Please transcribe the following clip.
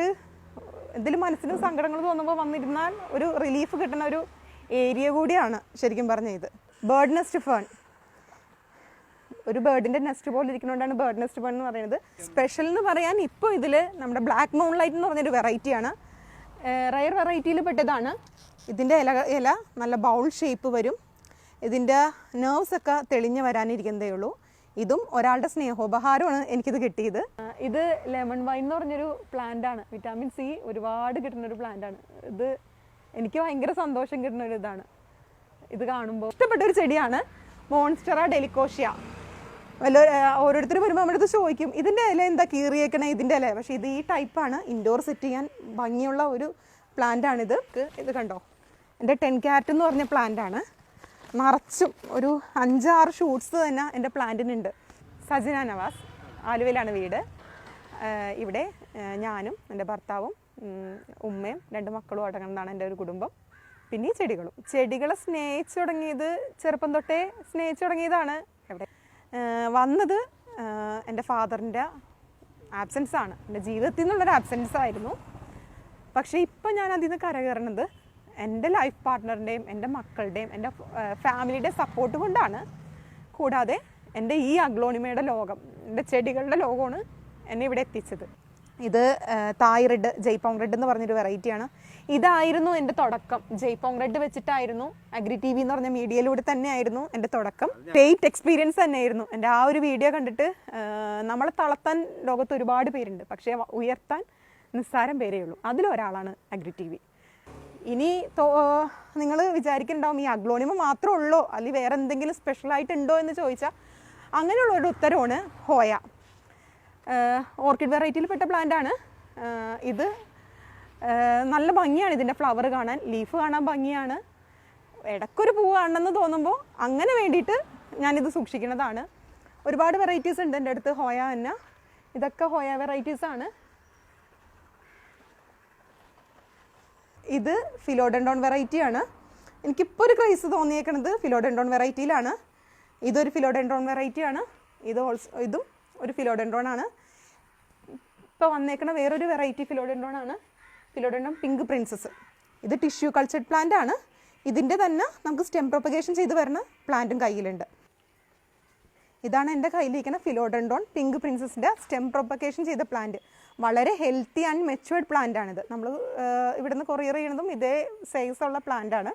എന്തെങ്കിലും മനസ്സിന് സങ്കടങ്ങൾ തോന്നുമ്പോൾ വന്നിരുന്നാൽ ഒരു റിലീഫ് കിട്ടുന്ന ഒരു ഏരിയ കൂടിയാണ് ശരിക്കും പറഞ്ഞ ഇത് ബേർഡ് നെസ്റ്റ് ഫേൺ ഒരു ബേർഡിന്റെ നെസ്റ്റ് പോലെ ഇരിക്കുന്നതുകൊണ്ടാണ് ബേർഡ് നെസ്റ്റ് ഫേൺ എന്ന് പറയുന്നത്. സ്പെഷ്യൽ എന്ന് പറയാൻ ഇപ്പോൾ ഇതിൽ നമ്മുടെ ബ്ലാക്ക് മൗൺ ലൈറ്റ് എന്ന് പറഞ്ഞൊരു വെറൈറ്റിയാണ് റയർ വെറൈറ്റിയിൽ പെട്ടതാണ്. ഇതിന്റെ ഇല ഇല നല്ല ബൗൾ ഷേപ്പ് വരും. ഇതിന്റെ ഒക്കെ തെളിഞ്ഞ് വരാനിരിക്കുന്നതേ ഉള്ളൂ. ഇതും ഒരാളുടെ സ്നേഹോപഹാരമാണ് എനിക്കിത് കിട്ടിയത്. ഇത് ലെമൺ വൈൻ എന്ന് പറഞ്ഞൊരു പ്ലാന്റ് ആണ്. വിറ്റാമിൻ സി ഒരുപാട് കിട്ടുന്ന ഒരു പ്ലാന്റ് ആണ്. ഇത് എനിക്ക് ഭയങ്കര സന്തോഷം കിട്ടുന്ന ഒരു ഇതാണ്. ഇത് കാണുമ്പോൾ ഇഷ്ടപ്പെട്ട ഒരു ചെടിയാണ് മോൺസ്റ്ററ ഡെലിക്കോഷ്യ വല്ല ഓരോരുത്തർ വരുമ്പോൾ നമ്മുടെ ചോദിക്കും ഇതിന്റെ ഇല എന്താ കീറിയേക്കണേ ഇതിന്റെ ഇല? പക്ഷേ ഇത് ഈ ടൈപ്പാണ് ഇൻഡോർ സെറ്റ് ചെയ്യാൻ ഭംഗിയുള്ള ഒരു പ്ലാന്റ് ആണിത്. ഇത് കണ്ടോ? എന്റെ ടെൻ ക്യാറ്റ് എന്ന് പറഞ്ഞ പ്ലാന്റ് ആണ് നിറച്ചും ഒരു അഞ്ചാറ് ഷൂട്ട്സ് തന്നെ എന്റെ പ്ലാന്റിനുണ്ട്. സജിന നവാസ് ആലുവയിലാണ് വീട്. ഇവിടെ ഞാനും എന്റെ ഭർത്താവും ഉമ്മയും രണ്ട് മക്കളും അടങ്ങുന്നതാണ് എന്റെ ഒരു കുടുംബം. പിന്നെ ചെടികളും. ചെടികളെ സ്നേഹിച്ചു തുടങ്ങിയത് ചെറുപ്പം തൊട്ടേ സ്നേഹിച്ചു തുടങ്ങിയതാണ്. എവിടെ? വന്നത് എന്റെ ഫാദറിന്റെ ആബ്സെൻസാണ് എന്റെ ജീവിതത്തിൽ നിന്നുള്ളൊരു ആബ്സെൻസ് ആയിരുന്നു. പക്ഷേ ഇപ്പം ഞാൻ അതിൽ നിന്ന് കരകയറണത് എന്റെ ലൈഫ് പാർട്ട്ണറിന്റെയും എന്റെ മക്കളുടെയും എന്റെ ഫാമിലിയുടെ സപ്പോർട്ട് കൊണ്ടാണ്. കൂടാതെ എന്റെ ഈ അഗ്ലോണിമയുടെ ലോകം എന്റെ ചെടികളുടെ ലോകമാണ് എന്നെ ഇവിടെ എത്തിച്ചത്. ഇത് തായ് റെഡ് ജയ്പോങ് റെഡ് എന്ന് പറഞ്ഞൊരു വെറൈറ്റിയാണ് ഇതായിരുന്നു എന്റെ തുടക്കം. ജയ്പോങ് റെഡ് വെച്ചിട്ടായിരുന്നു അഗ്രി ടി വി എന്ന് പറഞ്ഞ മീഡിയയിലൂടെ തന്നെയായിരുന്നു എന്റെ തുടക്കം. ഗ്രേറ്റ് എക്സ്പീരിയൻസ് തന്നെയായിരുന്നു. എന്റെ ആ ഒരു വീഡിയോ കണ്ടിട്ട് നമ്മളെ തളർത്താൻ ലോകത്ത് ഒരുപാട് പേരുണ്ട്. പക്ഷേ ഉയർത്താൻ നിസ്സാരം പേരേ ഉള്ളൂ. അതിലൊരാളാണ് അഗ്രി ടി വി ഇനി നിങ്ങൾ വിചാരിക്കുന്നുണ്ടാവും ഈ അഗ്ലോണിമ മാത്രമേ ഉള്ളൂ? അല്ലെങ്കിൽ വേറെ എന്തെങ്കിലും സ്പെഷ്യലായിട്ട് ഉണ്ടോ എന്ന് ചോദിച്ചാൽ അങ്ങനെയുള്ള ഒരു ഉത്തരമാണ് ഹോയ. ഓർക്കിഡ് വെറൈറ്റിയിൽ പെട്ട പ്ലാന്റ് ആണ്. ഇത് നല്ല ഭംഗിയാണ് ഇതിന്റെ ഫ്ലവർ കാണാൻ ലീഫ് കാണാൻ ഭംഗിയാണ്. ഇടക്കൊരു പൂവ് കാണണമെന്ന് തോന്നുമ്പോൾ അങ്ങനെ വേണ്ടിയിട്ട് ഞാനിത് സൂക്ഷിക്കുന്നതാണ്. ഒരുപാട് വെറൈറ്റീസ് ഉണ്ട് എന്റെ അടുത്ത് ഹോയ തന്നെ. ഇതൊക്കെ ഹോയ വെറൈറ്റീസ് ഇത് ഫിലോഡൻഡോൺ വെറൈറ്റിയാണ് എനിക്കിപ്പോൾ ഒരു ക്രൈസ് തോന്നിയേക്കണത് ഫിലോഡൻഡോൺ വെറൈറ്റിയിലാണ് ഇതൊരു ഫിലോഡൻഡോൺ വെറൈറ്റിയാണ് ഇത് ഓൾസോ ഇതും ഒരു ഫിലോഡൻഡോൺ ആണ്. ഇപ്പോൾ വന്നേക്കണ വേറൊരു വെറൈറ്റി ഫിലോഡൻഡോൺ ആണ്. ഫിലോഡൻഡോൺ പിങ്ക് പ്രിൻസസ് ഇത് ടിഷ്യൂ കൾച്ചർഡ് പ്ലാന്റ് ആണ്. ഇതിന്റെ തന്നെ നമുക്ക് സ്റ്റെം പ്രൊപ്പഗേഷൻ ചെയ്ത് വരുന്ന പ്ലാന്റും കയ്യിലുണ്ട്. ഇതാണ് എന്റെ കയ്യിലിരിക്കുന്ന ഫിലോഡൻഡോൺ പിങ്ക് പ്രിൻസസിന്റെ സ്റ്റെം പ്രൊപ്പഗേഷൻ ചെയ്ത പ്ലാന്റ് വളരെ ഹെൽത്തി ആൻഡ് മെച്ചുവേർഡ് പ്ലാന്റ് ആണിത്. നമ്മൾ ഇവിടുന്ന് കൊറിയർ ചെയ്യുന്നതും ഇതേ സൈസുള്ള പ്ലാന്റ് ആണ്.